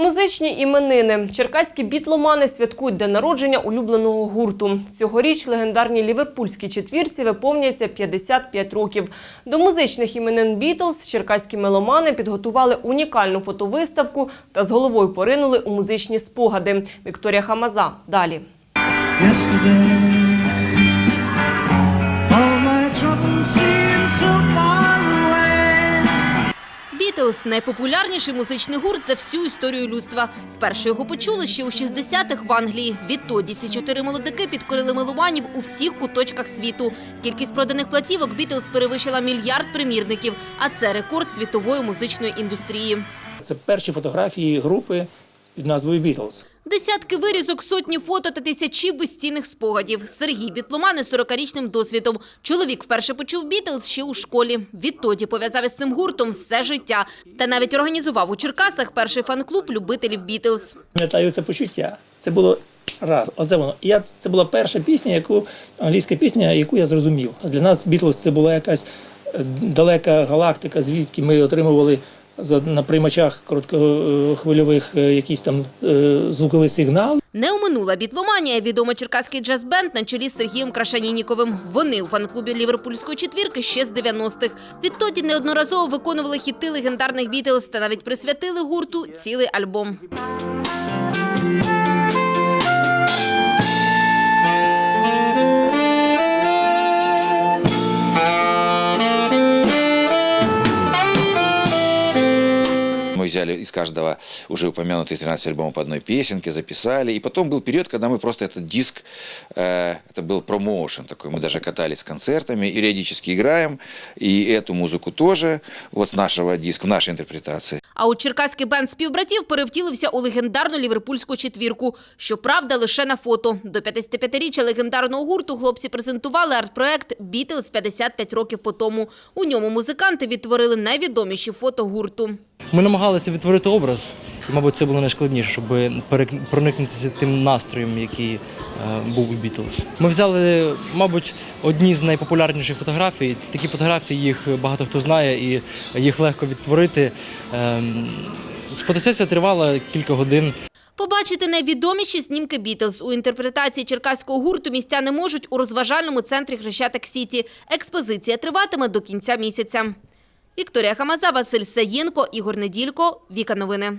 Музичні іменини. Черкаські бітломани святкують день народження улюбленого гурту. Цьогоріч легендарній ліверпульській четвірці виповнюється 55 років. До музичних іменин Бітлз черкаські меломани підготували унікальну фотовиставку та з головою поринули у музичні спогади. Вікторія Хамаза. Далі. yesterday. Бітлз – найпопулярніший музичний гурт за всю історію людства. Вперше його почули ще у 60-х в Англії. Відтоді ці чотири молодики підкорили меломанів у всіх куточках світу. Кількість проданих платівок Beatles перевищила мільярд примірників, а це рекорд світової музичної індустрії. Це перші фотографії групи під назвою Beatles. Десятки вирізок, сотні фото та тисячі безцінних спогадів. Сергій Бітломан із 40-річним досвідом. Чоловік вперше почув Бітлз ще у школі. Відтоді пов'язав із цим гуртом все життя. Та навіть організував у Черкасах перший фан-клуб любителів Бітлз. Пам'ятаю це почуття. Це було раз. Оце воно. Я це була перша пісня, яку англійська пісня, яку я зрозумів. Для нас Beatles це була якась е, далека галактика, звідки ми отримували на приймачах короткохвильових якісь якийсь там е, звуковий сигнал. Не оминула бітломанія відомий черкаський джаз-бенд на чолі з Сергієм Крашанініковим. Вони у фан-клубі ліверпульської четвірки ще з 90-х. Відтоді неодноразово виконували хіти легендарних Бітлз та навіть присвятили гурту цілий альбом. взяли из каждого уже упомянутые 13 альбомов по одной песенке, записали. И потом был период, когда мы просто этот диск, э, это был промоушен такой, мы даже катались с концертами, и периодически играем, и эту музыку тоже, вот с нашего диска, в нашей интерпретации. А от черкаський бенд співбратів перевтілився у легендарну ліверпульську четвірку. Щоправда, лише на фото. До 55-річчя легендарного гурту хлопці презентували арт-проект «Бітлз 55 років по тому». У ньому музиканти відтворили найвідоміші фото гурту. Ми намагалися відтворити образ, і, мабуть, це було найскладніше, щоб проникнутися тим настроєм, який е, був у Бітлз. Ми взяли, мабуть, одні з найпопулярніших фотографій. Такі фотографії їх багато хто знає, і їх легко відтворити. Ем, Фотосесія тривала кілька годин. Побачити найвідоміші знімки Бітлз у інтерпретації черкаського гурту містяни можуть у розважальному центрі Хрещатик Сіті. Експозиція триватиме до кінця місяця. Вікторія Хамаза, Василь Саєнко, Ігор Неділько. Віка Новини.